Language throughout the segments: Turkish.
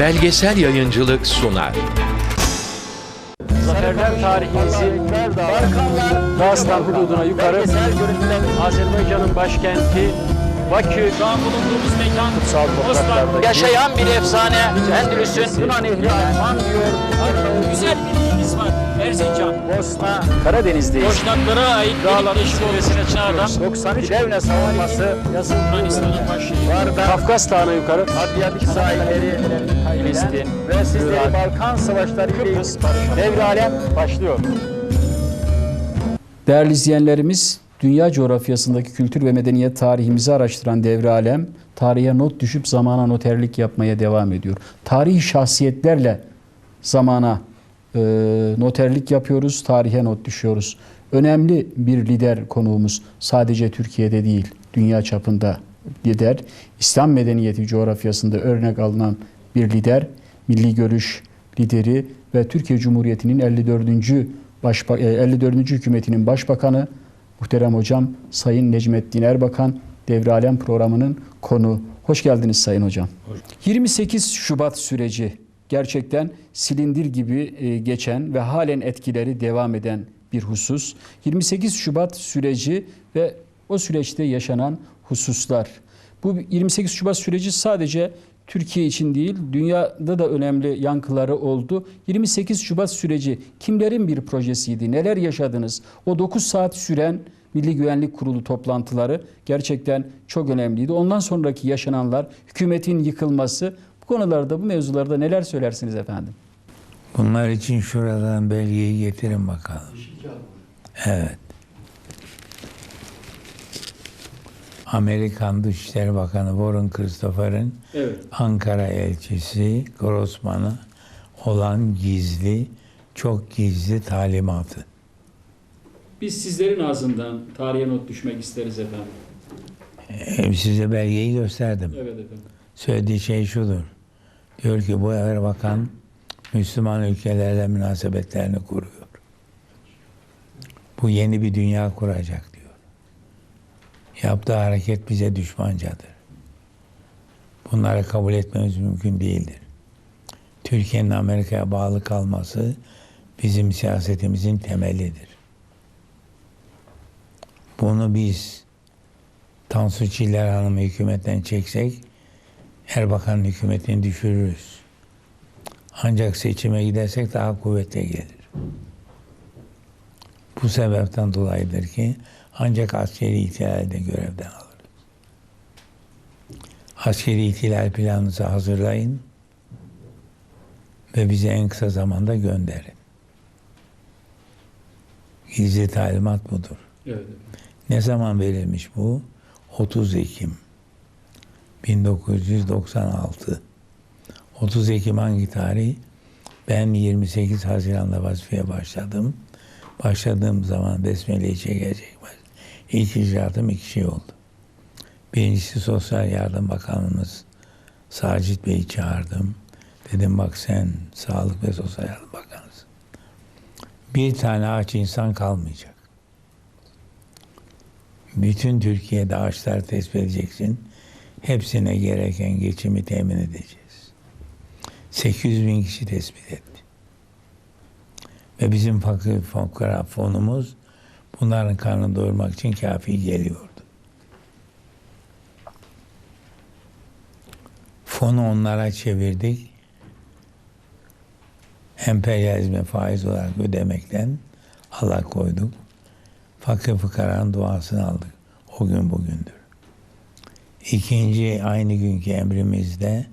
Belgesel Yayıncılık sunar. Zaferler tarihimizi Balkanlar Dağıstan hududuna yukarı Azerbaycan'ın başkenti Bakü Şu an bulunduğumuz mekan kutsal Osman. Yaşayan bir efsane Endülüs'ün Yunan ehli diyor Güzel bir ilimiz var. Erzincan. Bosna Karadeniz'deyiz. Boşnaklara ait Dağların bir zirvesine çağda 93 devlet savunması yazıldığı Yunanistan'ın başı. var da Kafkas Dağı'na yukarı Adriyatik sahilleri Filistin ve sizleri Balkan Savaşları Kıbrıs devri alem başlıyor. Değerli izleyenlerimiz, dünya coğrafyasındaki kültür ve medeniyet tarihimizi araştıran Devre Alem, tarihe not düşüp zamana noterlik yapmaya devam ediyor. Tarihi şahsiyetlerle zamana e, noterlik yapıyoruz, tarihe not düşüyoruz. Önemli bir lider konuğumuz sadece Türkiye'de değil, dünya çapında lider. İslam medeniyeti coğrafyasında örnek alınan bir lider, milli görüş lideri ve Türkiye Cumhuriyeti'nin 54. Başba- e, 54. hükümetinin başbakanı muhterem hocam Sayın Necmettin Erbakan Devre Alem programının konu. Hoş geldiniz Sayın hocam. 28 Şubat süreci gerçekten silindir gibi e, geçen ve halen etkileri devam eden bir husus. 28 Şubat süreci ve o süreçte yaşanan hususlar. Bu 28 Şubat süreci sadece Türkiye için değil, dünyada da önemli yankıları oldu. 28 Şubat süreci kimlerin bir projesiydi? Neler yaşadınız? O 9 saat süren Milli Güvenlik Kurulu toplantıları gerçekten çok önemliydi. Ondan sonraki yaşananlar, hükümetin yıkılması, konularda, bu mevzularda neler söylersiniz efendim? Bunlar için şuradan belgeyi getirin bakalım. Evet. Amerikan Dışişleri Bakanı Warren Christopher'ın Evet. Ankara elçisi Grossman'a olan gizli, çok gizli talimatı. Biz sizlerin ağzından tarihe not düşmek isteriz efendim. Ee, Size belgeyi gösterdim. Evet efendim. Söylediği şey şudur. Diyor ki bu Erbakan Müslüman ülkelerle münasebetlerini kuruyor. Bu yeni bir dünya kuracak diyor. Yaptığı hareket bize düşmancadır. Bunları kabul etmemiz mümkün değildir. Türkiye'nin Amerika'ya bağlı kalması bizim siyasetimizin temelidir. Bunu biz Tansu Çiller Hanım'ı hükümetten çeksek Erbakan'ın hükümetini düşürürüz. Ancak seçime gidersek daha kuvvetli gelir. Bu sebepten dolayıdır ki ancak askeri ihtilalde görevden alır. Askeri ihtilal planınızı hazırlayın ve bize en kısa zamanda gönderin. Gizli talimat budur. Evet. Ne zaman verilmiş bu? 30 Ekim 1996. 30 Ekim hangi tarih? Ben 28 Haziran'da vazifeye başladım. Başladığım zaman Besmele'yi çekecek. İlk icraatım iki şey oldu. Birincisi Sosyal Yardım Bakanımız Sacit Bey'i çağırdım. Dedim bak sen Sağlık ve Sosyal Yardım Bakanısın. Bir tane aç insan kalmayacak. Bütün Türkiye'de ağaçlar tespit edeceksin. Hepsine gereken geçimi temin edeceğiz. 800 bin kişi tespit etti. Ve bizim fakir fukara fonumuz bunların karnını doyurmak için kafi geliyordu. Fonu onlara çevirdik. Emperyalizme faiz olarak ödemekten Allah koyduk. Fakir fıkaranın duasını aldık. O gün bugündür. İkinci aynı günkü emrimizde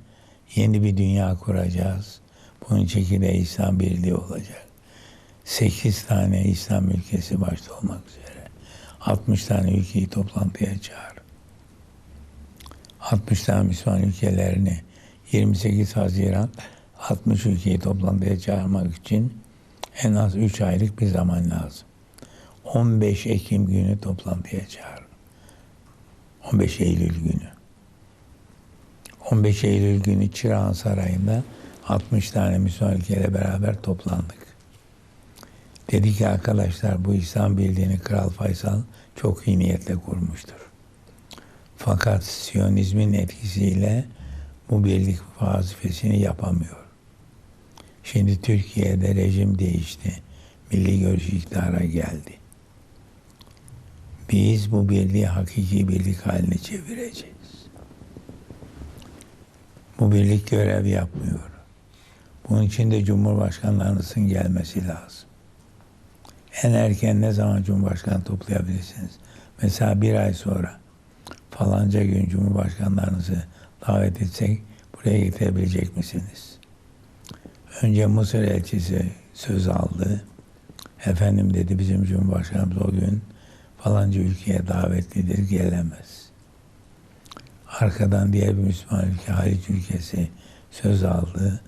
yeni bir dünya kuracağız. Bunun çekirdeği İslam Birliği olacak. Sekiz tane İslam ülkesi başta olmak üzere. 60 tane ülkeyi toplantıya çağır. 60 tane Müslüman ülkelerini 28 Haziran 60 ülkeyi toplantıya çağırmak için en az 3 aylık bir zaman lazım. 15 Ekim günü toplantıya çağır. 15 Eylül günü. 15 Eylül günü Çırağan Sarayı'nda 60 tane Müslüman ülkeyle beraber toplandık. Dedi ki arkadaşlar bu İslam Birliği'ni Kral Faysal çok iyi niyetle kurmuştur. Fakat Siyonizmin etkisiyle bu birlik vazifesini yapamıyor. Şimdi Türkiye'de rejim değişti. Milli görüş iktidara geldi. Biz bu birliği hakiki birlik haline çevireceğiz. Bu birlik görev yapmıyor. Bunun için de Cumhurbaşkanlarınızın gelmesi lazım. En erken ne zaman Cumhurbaşkanı toplayabilirsiniz? Mesela bir ay sonra falanca gün Cumhurbaşkanlarınızı davet etsek buraya getirebilecek misiniz? Önce Mısır elçisi söz aldı. Efendim dedi bizim Cumhurbaşkanımız o gün falanca ülkeye davetlidir gelemez. Arkadan diğer bir Müslüman ülke Haliç ülkesi söz aldı.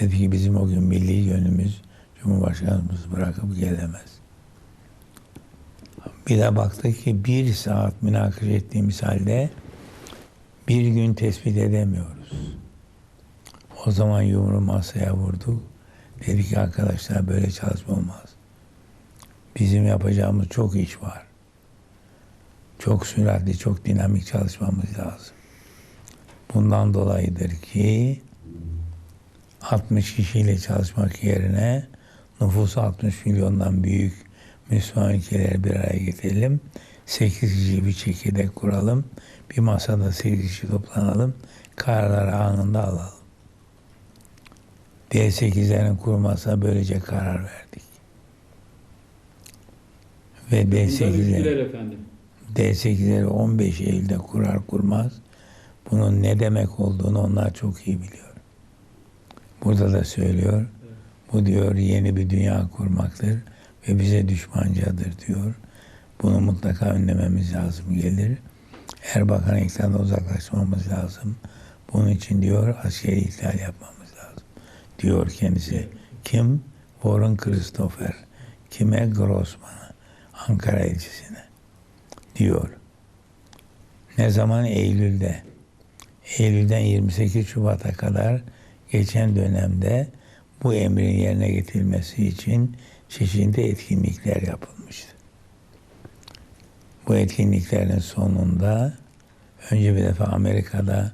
Dedi ki bizim o gün milli yönümüz Cumhurbaşkanımız bırakıp gelemez. Bir de baktık ki bir saat münakaşa ettiğimiz halde bir gün tespit edemiyoruz. O zaman yumruğu masaya vurduk. Dedik ki arkadaşlar böyle çalışma olmaz. Bizim yapacağımız çok iş var. Çok süratli, çok dinamik çalışmamız lazım. Bundan dolayıdır ki 60 kişiyle çalışmak yerine nüfusu 60 milyondan büyük Müslüman ülkeleri bir araya getirelim. 8 kişi bir çekirdek kuralım. Bir masada 8 kişi toplanalım. Kararları anında alalım. D8'lerin kurmasına böylece karar verdik. Ve D8'lerin efendim. D8'leri 15 Eylül'de kurar kurmaz bunun ne demek olduğunu onlar çok iyi biliyor. Burada da söylüyor. Bu diyor yeni bir dünya kurmaktır ve bize düşmancadır diyor. Bunu mutlaka önlememiz lazım gelir. Erbakan iktidardan uzaklaşmamız lazım. Bunun için diyor askeri ihlal yapmamız lazım. Diyor kendisi. Kim? Warren Christopher. Kime? Grossman'a. Ankara elçisine. Diyor. Ne zaman? Eylül'de. Eylül'den 28 Şubat'a kadar geçen dönemde bu emrin yerine getirilmesi için çeşitli etkinlikler yapılmıştı. Bu etkinliklerin sonunda önce bir defa Amerika'da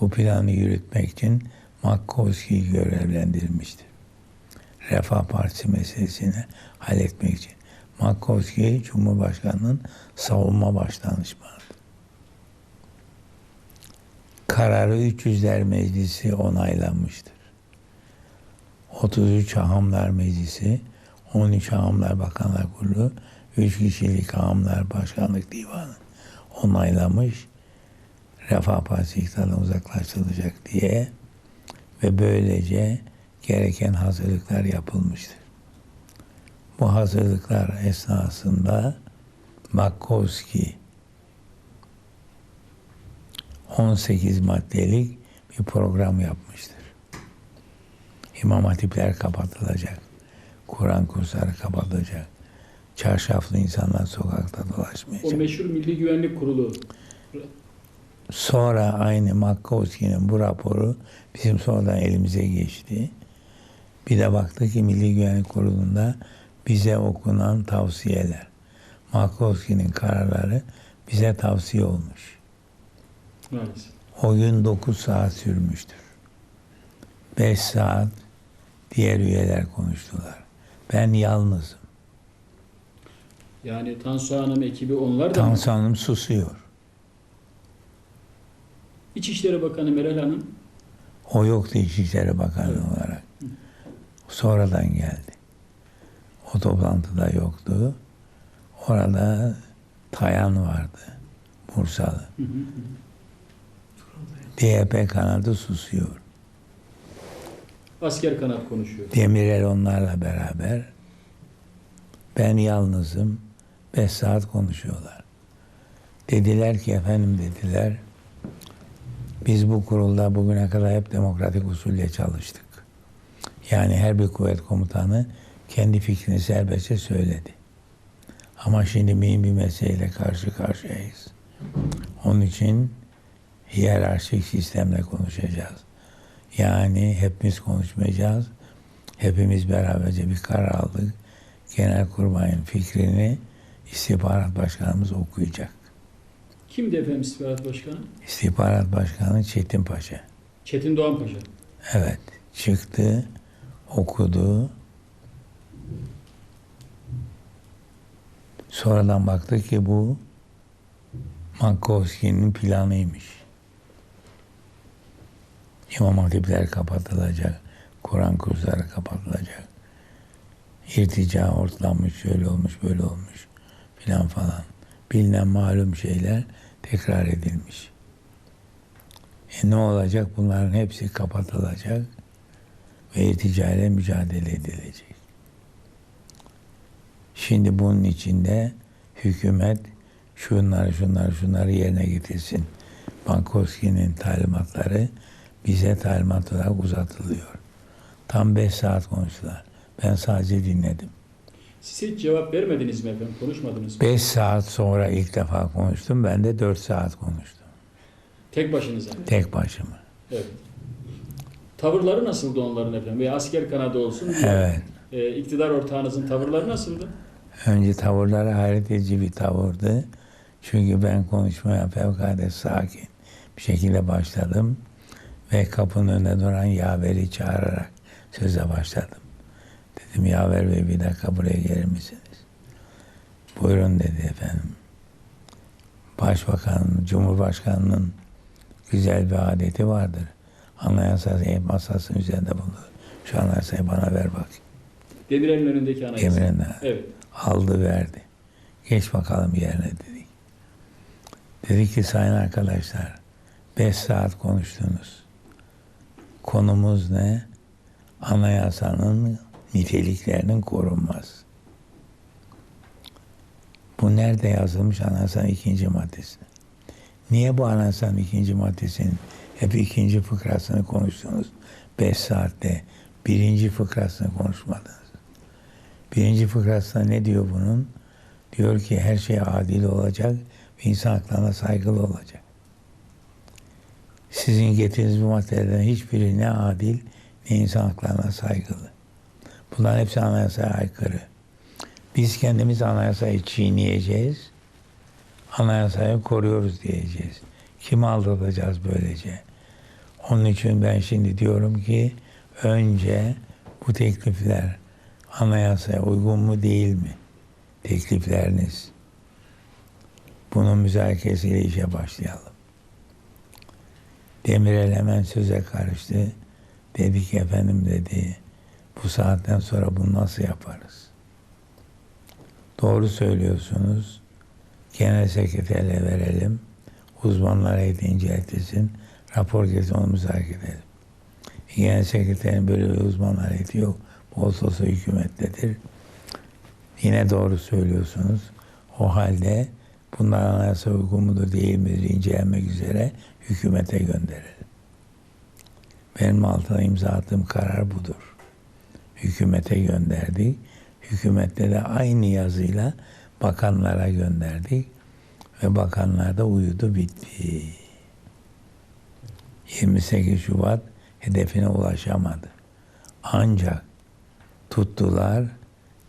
bu planı yürütmek için McCoskey'i görevlendirilmiştir. Refah Partisi meselesini halletmek için. McCoskey Cumhurbaşkanı'nın savunma başdanışmanı. Kararı 300'ler Meclisi onaylanmıştır. 33 Hahamlar Meclisi, 13 Hahamlar Bakanlar Kurulu, 3 kişilik Hahamlar Başkanlık Divanı onaylamış. Refah Partisi iktidardan uzaklaştırılacak diye ve böylece gereken hazırlıklar yapılmıştır. Bu hazırlıklar esnasında Makovski 18 maddelik bir program yapmıştır. İmam hatipler kapatılacak. Kur'an kursları kapatılacak. Çarşaflı insanlar sokakta dolaşmayacak. O meşhur Milli Güvenlik Kurulu. Sonra aynı Makkowski'nin bu raporu bizim sonradan elimize geçti. Bir de baktık ki Milli Güvenlik Kurulu'nda bize okunan tavsiyeler. Makkowski'nin kararları bize tavsiye olmuş. Maalesef. O gün 9 saat sürmüştür. 5 saat diğer üyeler konuştular. Ben yalnızım. Yani Tansu Hanım ekibi onlar da Tansu Hanım susuyor. İçişleri Bakanı Meral Hanım O yoktu İçişleri Bakanı olarak. Sonradan geldi. O toplantıda yoktu. Orada Tayan vardı. Bursalı. DYP kanadı susuyor. asker kanat konuşuyor. Demirel onlarla beraber. Ben yalnızım. Beş saat konuşuyorlar. Dediler ki efendim dediler. Biz bu kurulda bugüne kadar hep demokratik usulle çalıştık. Yani her bir kuvvet komutanı kendi fikrini serbestçe söyledi. Ama şimdi mühim bir meseleyle karşı karşıyayız. Onun için hiyerarşik sistemle konuşacağız. Yani hepimiz konuşmayacağız. Hepimiz beraberce bir karar aldık. Genelkurmay'ın fikrini istihbarat başkanımız okuyacak. Kimdi efendim istihbarat başkanı? İstihbarat Başkanı Çetin Paşa. Çetin Doğan Paşa. Evet. Çıktı, okudu. Sonradan baktı ki bu Mankowski'nin planıymış. İmam Hatipler kapatılacak, Kur'an kursları kapatılacak. İrtica ortlanmış, şöyle olmuş, böyle olmuş filan falan. Bilinen malum şeyler tekrar edilmiş. E ne olacak? Bunların hepsi kapatılacak ve irtica mücadele edilecek. Şimdi bunun içinde hükümet şunları şunları şunları yerine getirsin. Bankowski'nin talimatları bize talimat olarak uzatılıyor. Tam beş saat konuştular. Ben sadece dinledim. Siz hiç cevap vermediniz mi efendim? Konuşmadınız mı? Beş saat sonra ilk defa konuştum. Ben de dört saat konuştum. Tek başınıza. Tek başıma. Evet. Tavırları nasıldı onların efendim? Veya asker kanadı olsun. Evet. E, iktidar ortağınızın tavırları nasıldı? Önce tavırları hayret edici bir tavırdı. Çünkü ben konuşmaya fevkalade sakin bir şekilde başladım. Ve kapının önünde duran yaveri çağırarak söze başladım. Dedim yaver bey bir dakika buraya gelir misiniz? Buyurun dedi efendim. Başbakanın, Cumhurbaşkanının güzel bir adeti vardır. Anayasa masasının üzerinde bulunur. Şu anayasayı bana ver bak. Demirel'in önündeki anayasa. Emrine. Evet. Aldı verdi. Geç bakalım yerine dedik. Dedi ki sayın arkadaşlar beş saat konuştunuz. Konumuz ne? Anayasanın niteliklerinin korunması. Bu nerede yazılmış anayasanın ikinci maddesi? Niye bu anayasanın ikinci maddesinin hep ikinci fıkrasını konuştunuz? Beş saatte birinci fıkrasını konuşmadınız. Birinci fıkrasında ne diyor bunun? Diyor ki her şey adil olacak ve insan haklarına saygılı olacak. Sizin getirdiğiniz bu maddelerden hiçbiri ne adil ne insan haklarına saygılı. Bunların hepsi anayasaya aykırı. Biz kendimiz anayasayı çiğneyeceğiz. Anayasayı koruyoruz diyeceğiz. Kimi aldatacağız böylece? Onun için ben şimdi diyorum ki önce bu teklifler anayasaya uygun mu değil mi? Teklifleriniz. Bunun müzakeresiyle işe başlayalım. Demirel hemen söze karıştı. Dedi ki efendim dedi, bu saatten sonra bunu nasıl yaparız? Doğru söylüyorsunuz. Genel sekreterle verelim. Uzmanlar heyeti inceletsin. Rapor getirsin onu müzakere edelim. Genel sekreterin böyle bir uzmanlar heyeti yok. Olsa hükümettedir. Yine doğru söylüyorsunuz. O halde bunlar anayasa uygun mudur değil midir incelenmek üzere hükümete gönderelim. Benim altına imza attığım karar budur. Hükümete gönderdik. Hükümette de aynı yazıyla bakanlara gönderdik. Ve bakanlar da uyudu bitti. 28 Şubat hedefine ulaşamadı. Ancak tuttular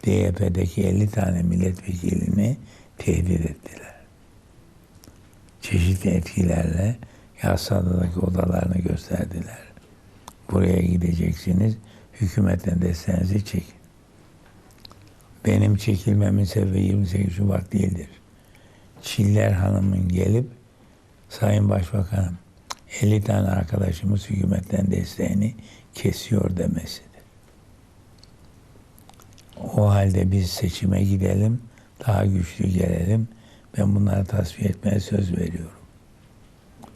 DYP'deki 50 tane milletvekilini tehdit ettiler. Çeşitli etkilerle Yassıada'daki odalarını gösterdiler. Buraya gideceksiniz, hükümetten desteğinizi çekin. Benim çekilmemin sebebi 28 Şubat değildir. Çiller Hanım'ın gelip Sayın Başbakanım 50 tane arkadaşımız hükümetten desteğini kesiyor demesidir. O halde biz seçime gidelim, daha güçlü gelelim. Ben bunları tasfiye etmeye söz veriyorum.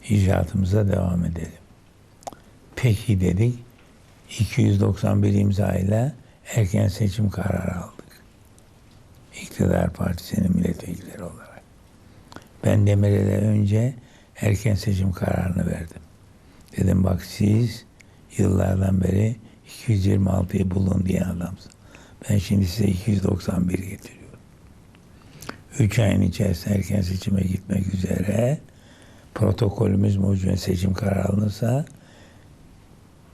İcraatımıza devam edelim. Peki dedik. 291 imza ile erken seçim kararı aldık. İktidar Partisi'nin milletvekilleri olarak. Ben Demirel'e önce erken seçim kararını verdim. Dedim bak siz yıllardan beri 226'yı bulun diyen adamsın. Ben şimdi size 291 getiriyorum. Üç ayın içerisinde erken seçime gitmek üzere protokolümüz mucibine seçim kararı alınırsa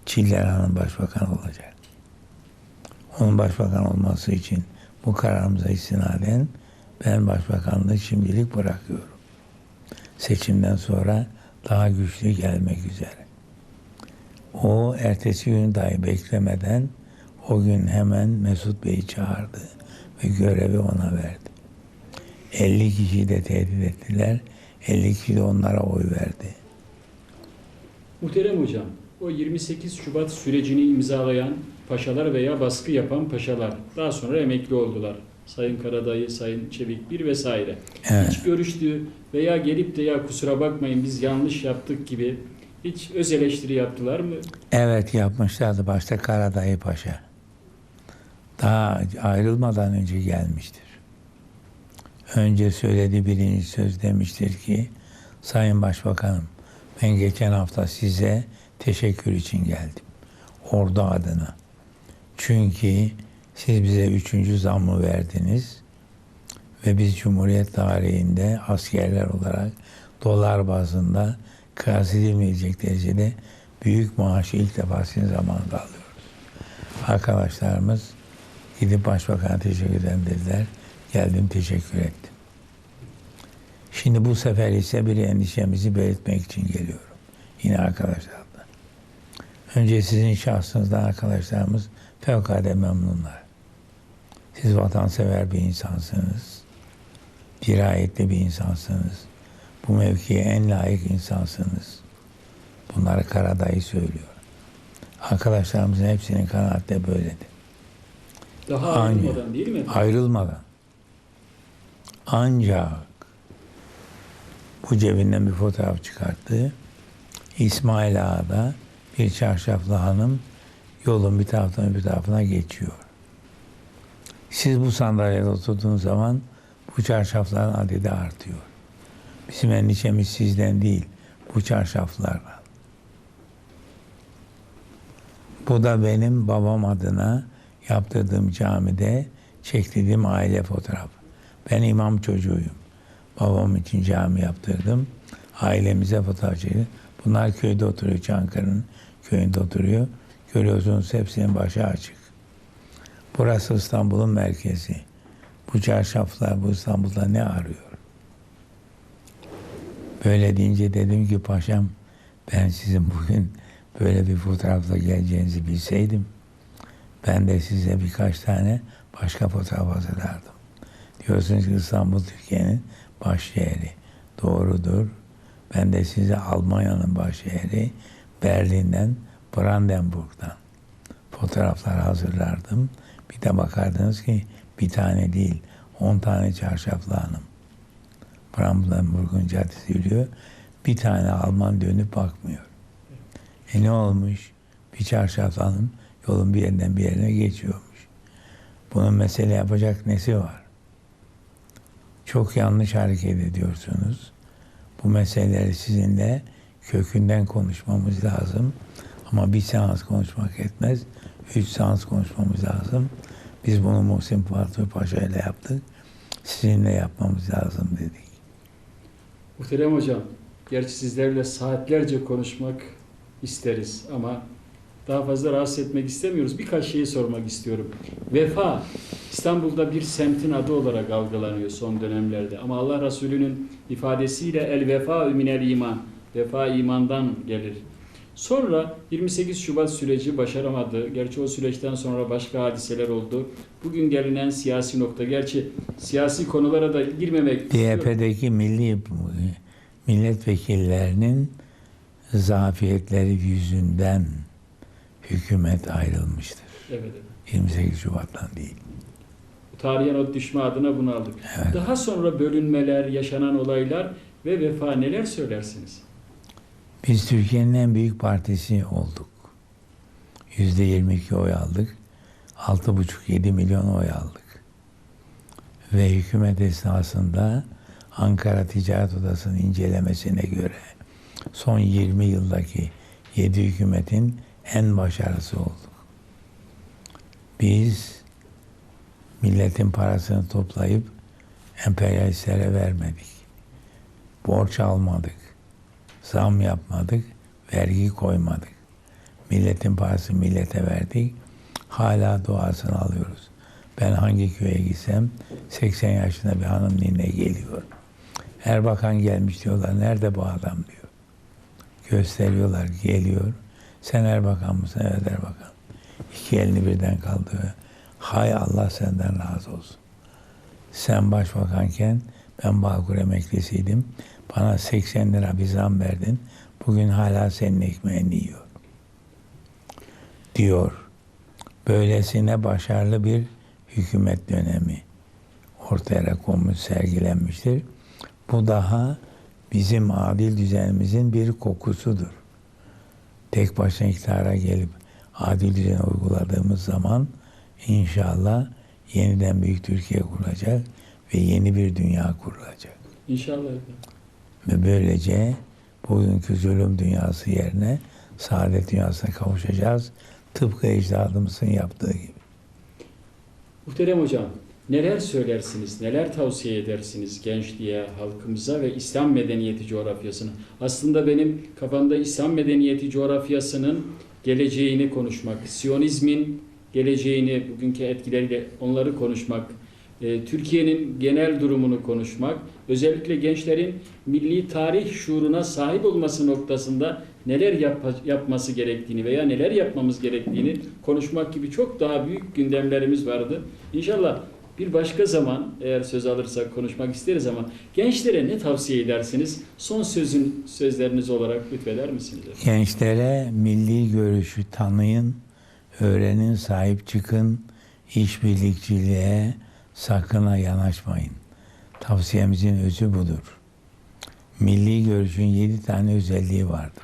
Çiller Hanım başbakan olacak. Onun başbakan olması için bu kararımıza istinaden ben başbakanlığı şimdilik bırakıyorum. Seçimden sonra daha güçlü gelmek üzere. O ertesi gün dahi beklemeden o gün hemen Mesut Bey'i çağırdı ve görevi ona verdi. 50 kişiyi de tehdit ettiler. 50 kişi de onlara oy verdi. Muhterem hocam, o 28 Şubat sürecini imzalayan paşalar veya baskı yapan paşalar daha sonra emekli oldular. Sayın Karadayı, Sayın Çevik bir vesaire. Evet. Hiç görüştü veya gelip de ya kusura bakmayın biz yanlış yaptık gibi hiç öz eleştiri yaptılar mı? Evet yapmışlardı başta Karadayı Paşa. Daha ayrılmadan önce gelmiştir. Önce söylediği birinci söz demiştir ki Sayın Başbakanım ben geçen hafta size teşekkür için geldim. Ordu adına. Çünkü siz bize üçüncü zammı verdiniz ve biz Cumhuriyet tarihinde askerler olarak dolar bazında kıyas edilmeyecek derecede büyük maaşı ilk defa sizin zamanında alıyoruz. Arkadaşlarımız gidip başbakana teşekkür ederim dediler. Geldim teşekkür ettim. Şimdi bu sefer ise bir endişemizi belirtmek için geliyorum. Yine arkadaşlarla. Önce sizin şahsınızdan arkadaşlarımız fevkalade memnunlar. Siz vatansever bir insansınız. Dirayetli bir insansınız. Bu mevkiye en layık insansınız. Bunları Karadayı söylüyor. Arkadaşlarımızın hepsinin kanaati de böyledir. Daha Aynı. ayrılmadan değil mi? Ayrılmadan. Ancak bu cebinden bir fotoğraf çıkarttı. İsmail Ağa'da bir çarşaflı hanım yolun bir taraftan bir tarafına geçiyor. Siz bu sandalyede oturduğunuz zaman bu çarşafların adedi artıyor. Bizim endişemiz sizden değil, bu çarşaflarla. Bu da benim babam adına yaptırdığım camide çektirdiğim aile fotoğrafı. Ben imam çocuğuyum. Babam için cami yaptırdım. Ailemize fotoğraf çektim. Bunlar köyde oturuyor. Çankırı'nın köyünde oturuyor. Görüyorsunuz hepsinin başı açık. Burası İstanbul'un merkezi. Bu çarşaflar bu İstanbul'da ne arıyor? Böyle deyince dedim ki paşam ben sizin bugün böyle bir fotoğrafla geleceğinizi bilseydim ben de size birkaç tane başka fotoğraf hazırlardım. Diyorsunuz ki İstanbul Türkiye'nin başşehri. Doğrudur. Ben de size Almanya'nın başşehri Berlin'den, Brandenburg'dan fotoğraflar hazırlardım. Bir de bakardınız ki bir tane değil, on tane çarşaflı hanım. Brandenburg'un caddesi yürüyor. Bir tane Alman dönüp bakmıyor. E ne olmuş? Bir çarşaflı hanım yolun bir yerinden bir yerine geçiyormuş. Bunun mesele yapacak nesi var? Çok yanlış hareket ediyorsunuz. Bu meseleleri sizinle kökünden konuşmamız lazım. Ama bir seans konuşmak etmez. Üç seans konuşmamız lazım. Biz bunu Muhsin Fatih Paşa ile yaptık. Sizinle yapmamız lazım dedik. Muhterem hocam, gerçi sizlerle saatlerce konuşmak isteriz ama daha fazla rahatsız etmek istemiyoruz. Birkaç şeyi sormak istiyorum. Vefa, İstanbul'da bir semtin adı olarak algılanıyor son dönemlerde. Ama Allah Resulü'nün ifadesiyle el vefa minel iman, vefa imandan gelir. Sonra 28 Şubat süreci başaramadı. Gerçi o süreçten sonra başka hadiseler oldu. Bugün gelinen siyasi nokta. Gerçi siyasi konulara da girmemek istiyorum. DYP'deki milli milletvekillerinin zafiyetleri yüzünden hükümet ayrılmıştır. Evet, evet. 28 Şubat'tan değil. Tarihe not düşme adına bunu aldık. Evet. Daha sonra bölünmeler, yaşanan olaylar ve vefa neler söylersiniz? Biz Türkiye'nin en büyük partisi olduk. Yüzde 22 oy aldık. 6,5-7 milyon oy aldık. Ve hükümet esnasında Ankara Ticaret Odası'nın incelemesine göre son 20 yıldaki 7 hükümetin en başarısı olduk. Biz milletin parasını toplayıp emperyalistlere vermedik. Borç almadık. Zam yapmadık. Vergi koymadık. Milletin parası millete verdik. Hala duasını alıyoruz. Ben hangi köye gitsem 80 yaşında bir hanım nine geliyor. Erbakan gelmiş diyorlar. Nerede bu adam diyor. Gösteriyorlar. Geliyor. Sen Erbakan mısın? Evet Erbakan. İki elini birden kaldırıyor. Hay Allah senden razı olsun. Sen başbakanken ben Bağkur emeklisiydim. Bana 80 lira bir zam verdin. Bugün hala senin ekmeğini yiyor. Diyor. Böylesine başarılı bir hükümet dönemi ortaya konmuş, sergilenmiştir. Bu daha bizim adil düzenimizin bir kokusudur. Tek başına iktidara gelip adil düzeni uyguladığımız zaman inşallah yeniden büyük Türkiye kurulacak ve yeni bir dünya kurulacak. İnşallah. Ve böylece bugünkü zulüm dünyası yerine saadet dünyasına kavuşacağız. Tıpkı ecdadımızın yaptığı gibi. Muhterem hocam, neler söylersiniz, neler tavsiye edersiniz gençliğe, halkımıza ve İslam medeniyeti coğrafyasına? Aslında benim kafamda İslam medeniyeti coğrafyasının geleceğini konuşmak, Siyonizmin geleceğini, bugünkü etkileriyle onları konuşmak, e, Türkiye'nin genel durumunu konuşmak, özellikle gençlerin milli tarih şuuruna sahip olması noktasında neler yap- yapması gerektiğini veya neler yapmamız gerektiğini konuşmak gibi çok daha büyük gündemlerimiz vardı. İnşallah bir başka zaman eğer söz alırsak konuşmak isteriz ama gençlere ne tavsiye edersiniz? Son sözün sözleriniz olarak lütfeder misiniz? Gençlere milli görüşü tanıyın, öğrenin, sahip çıkın, işbirlikçiliğe sakına yanaşmayın. Tavsiyemizin özü budur. Milli görüşün yedi tane özelliği vardır.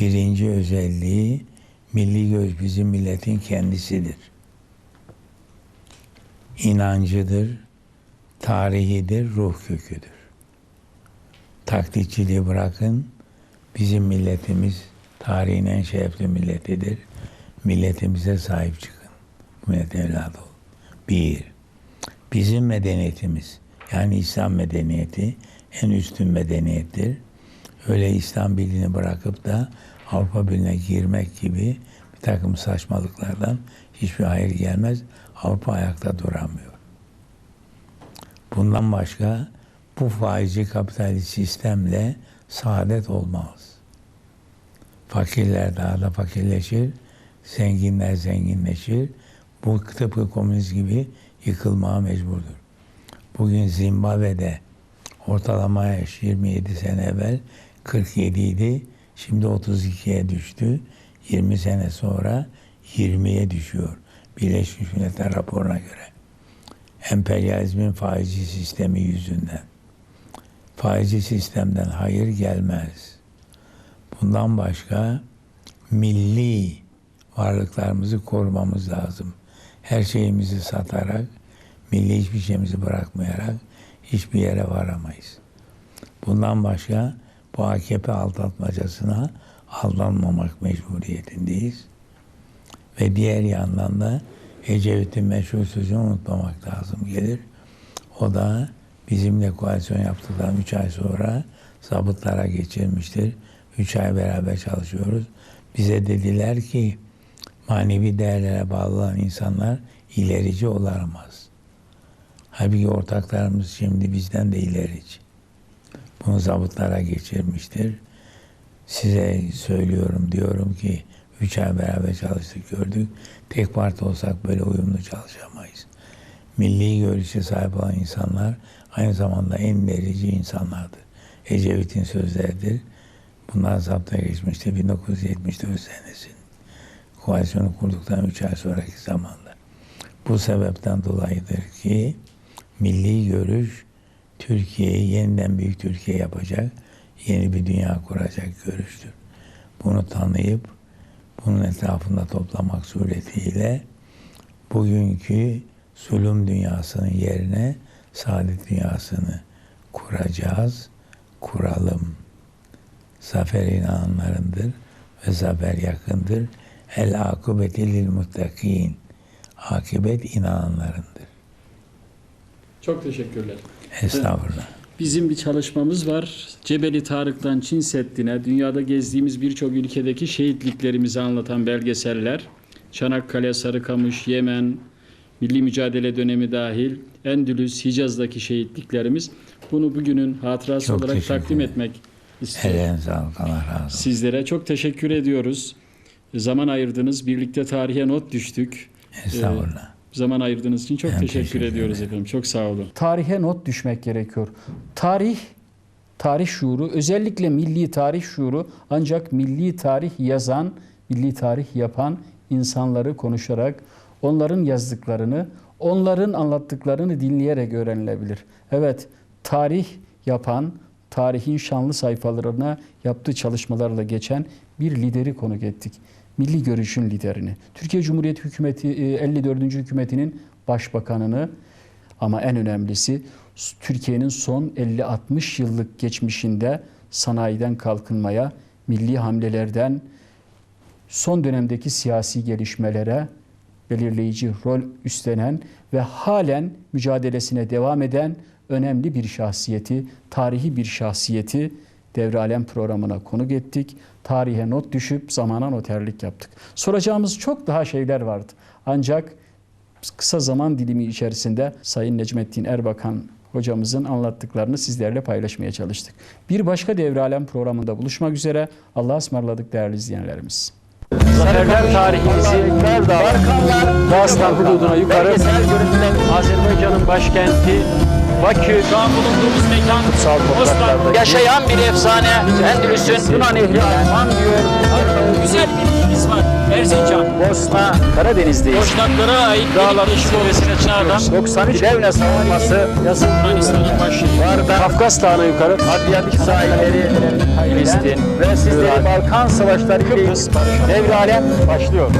Birinci özelliği, milli görüş bizim milletin kendisidir. İnancıdır, tarihidir, ruh köküdür. Taklitçiliği bırakın, Bizim milletimiz tarihin en şerefli milletidir. Milletimize sahip çıkın. Millet evladı olun. Bir, bizim medeniyetimiz yani İslam medeniyeti en üstün medeniyettir. Öyle İslam bildiğini bırakıp da Avrupa Birliği'ne girmek gibi bir takım saçmalıklardan hiçbir hayır gelmez. Avrupa ayakta duramıyor. Bundan başka bu faizci kapitalist sistemle saadet olmaz. Fakirler daha da fakirleşir, zenginler zenginleşir. Bu tıpkı komünist gibi yıkılmaya mecburdur. Bugün Zimbabwe'de ortalama yaş 27 sene evvel 47 idi. Şimdi 32'ye düştü. 20 sene sonra 20'ye düşüyor. Birleşmiş Milletler raporuna göre. Emperyalizmin faizci sistemi yüzünden faizci sistemden hayır gelmez. Bundan başka milli varlıklarımızı korumamız lazım. Her şeyimizi satarak, milli hiçbir şeyimizi bırakmayarak hiçbir yere varamayız. Bundan başka bu AKP aldatmacasına aldanmamak mecburiyetindeyiz. Ve diğer yandan da Ecevit'in meşhur sözünü unutmamak lazım gelir. O da bizimle koalisyon yaptıktan 3 ay sonra zabıtlara geçirmiştir. 3 ay beraber çalışıyoruz. Bize dediler ki manevi değerlere bağlı olan insanlar ilerici olamaz. Halbuki ortaklarımız şimdi bizden de ilerici. Bunu zabıtlara geçirmiştir. Size söylüyorum diyorum ki üç ay beraber çalıştık gördük. Tek parti olsak böyle uyumlu çalışamayız. Milli görüşe sahip olan insanlar aynı zamanda en ilerici insanlardır. Ecevit'in sözleridir. Bunlar zapta geçmişti 1974 senesinde. Koalisyonu kurduktan üç ay sonraki zamanda. Bu sebepten dolayıdır ki milli görüş Türkiye'yi yeniden büyük Türkiye yapacak, yeni bir dünya kuracak görüştür. Bunu tanıyıp bunun etrafında toplamak suretiyle bugünkü zulüm dünyasının yerine saadet dünyasını kuracağız, kuralım. Zafer inananlarındır ve zafer yakındır. El akıbeti lil muttakin. Akibet inananlarındır. Çok teşekkürler. Estağfurullah. Bizim bir çalışmamız var. Cebeli Tarık'tan Çin Seddi'ne, dünyada gezdiğimiz birçok ülkedeki şehitliklerimizi anlatan belgeseller. Çanakkale, Sarıkamış, Yemen, Milli Mücadele dönemi dahil Endülüs, Hicaz'daki şehitliklerimiz. Bunu bugünün hatırası Çok olarak takdim etmek istiyorum. Ellerine sağlık. Allah razı olsun. Sizlere çok teşekkür ediyoruz. Zaman ayırdınız. Birlikte tarihe not düştük. Estağfurullah. Zaman ayırdığınız için çok Ben teşekkür, teşekkür ediyoruz ederim. efendim. Çok sağ olun. Tarihe not düşmek gerekiyor. Tarih, tarih şuuru, özellikle milli tarih şuuru ancak milli tarih yazan, milli tarih yapan insanları konuşarak, onların yazdıklarını, onların anlattıklarını dinleyerek öğrenilebilir. Evet, tarih yapan, tarihin şanlı sayfalarına yaptığı çalışmalarla geçen bir lideri konuk ettik. Milli görüşün liderini. Türkiye Cumhuriyeti Hükümeti e, 54. hükümetinin başbakanını ama en önemlisi Türkiye'nin son 50-60 yıllık geçmişinde sanayiden kalkınmaya, milli hamlelerden son dönemdeki siyasi gelişmelere belirleyici rol üstlenen ve halen mücadelesine devam eden önemli bir şahsiyeti, tarihi bir şahsiyeti Devre Alem programına konuk ettik. Tarihe not düşüp zamana noterlik yaptık. Soracağımız çok daha şeyler vardı. Ancak kısa zaman dilimi içerisinde Sayın Necmettin Erbakan hocamızın anlattıklarını sizlerle paylaşmaya çalıştık. Bir başka Devre Alem programında buluşmak üzere. Allah'a ısmarladık değerli izleyenlerimiz. Zaferler tarihimizi Balkanlar Dağıstan hududuna yukarı Azerbaycan'ın başkenti Bakü Şu an bulunduğumuz mekan topraklarda yaşayan bir efsane Endülüs'ün Yunan ehli Alman diyor güzel bir ilimiz var. Erzincan. Bosna Karadeniz'deyiz. Boşnaklara ait Dağlar bir çevresine çağdan 93 devlet savunması yazıldı. Yunanistan'ın başı. Varda Kafkas Dağı'na yukarı Adriyatik sahilleri Filistin ve sizleri Balkan Savaşları Kıbrıs devre alem başlıyor.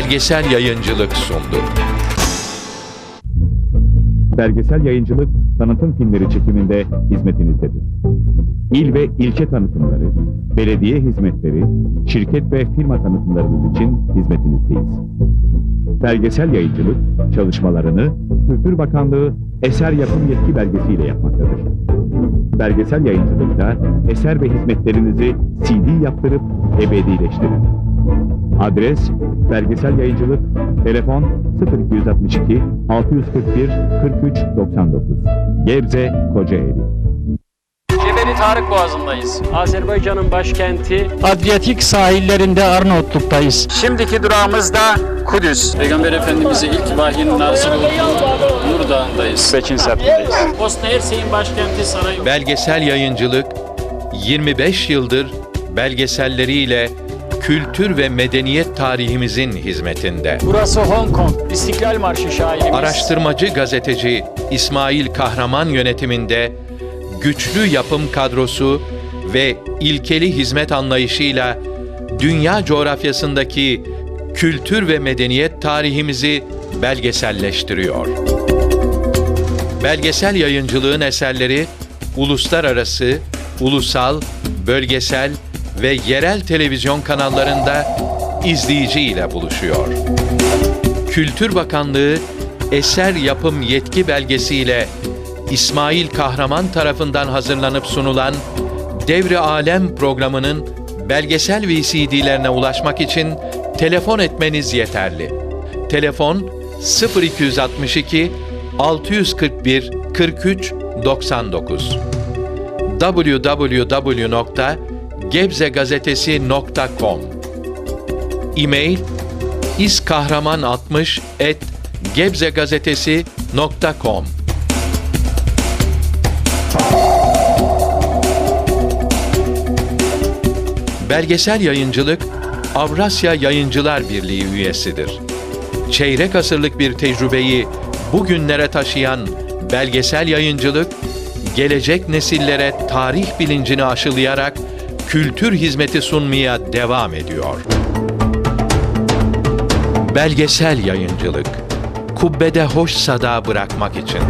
Belgesel yayıncılık sundu. Belgesel yayıncılık, tanıtım filmleri çekiminde hizmetinizdedir. İl ve ilçe tanıtımları, belediye hizmetleri, şirket ve firma tanıtımlarınız için hizmetinizdeyiz. Belgesel yayıncılık çalışmalarını Kültür Bakanlığı eser yapım yetki belgesiyle yapmaktadır. Belgesel yayıncılıkta eser ve hizmetlerinizi CD yaptırıp ebedileştirin. Adres Belgesel Yayıncılık Telefon 0262 641 43 99 Gebze Kocaeli Cebeli Tarık Boğazı'ndayız. Azerbaycan'ın başkenti Adriyatik sahillerinde Arnavutluk'tayız. Şimdiki durağımız da Kudüs. Peygamber Efendimiz'e ilk vahyin nazil olduğu Nur Dağı'ndayız. Beçin Serpil'deyiz. Bosna Hersey'in başkenti Sarayovo. Belgesel yayıncılık 25 yıldır belgeselleriyle kültür ve medeniyet tarihimizin hizmetinde. Burası Hong Kong. İstiklal Marşı şairimiz. Araştırmacı gazeteci İsmail Kahraman yönetiminde güçlü yapım kadrosu ve ilkeli hizmet anlayışıyla dünya coğrafyasındaki kültür ve medeniyet tarihimizi belgeselleştiriyor. Belgesel yayıncılığın eserleri uluslararası, ulusal, bölgesel ve yerel televizyon kanallarında izleyici ile buluşuyor. Kültür Bakanlığı eser yapım yetki belgesiyle İsmail Kahraman tarafından hazırlanıp sunulan Devri Alem programının belgesel VCD'lerine ulaşmak için telefon etmeniz yeterli. Telefon 0262 641 43 99 www.gebzegazetesi.com E-mail iskahraman60 et gebzegazetesi.com Belgesel yayıncılık Avrasya Yayıncılar Birliği üyesidir. Çeyrek asırlık bir tecrübeyi bugünlere taşıyan belgesel yayıncılık, gelecek nesillere tarih bilincini aşılayarak kültür hizmeti sunmaya devam ediyor. Belgesel yayıncılık, kubbede hoş sada bırakmak için.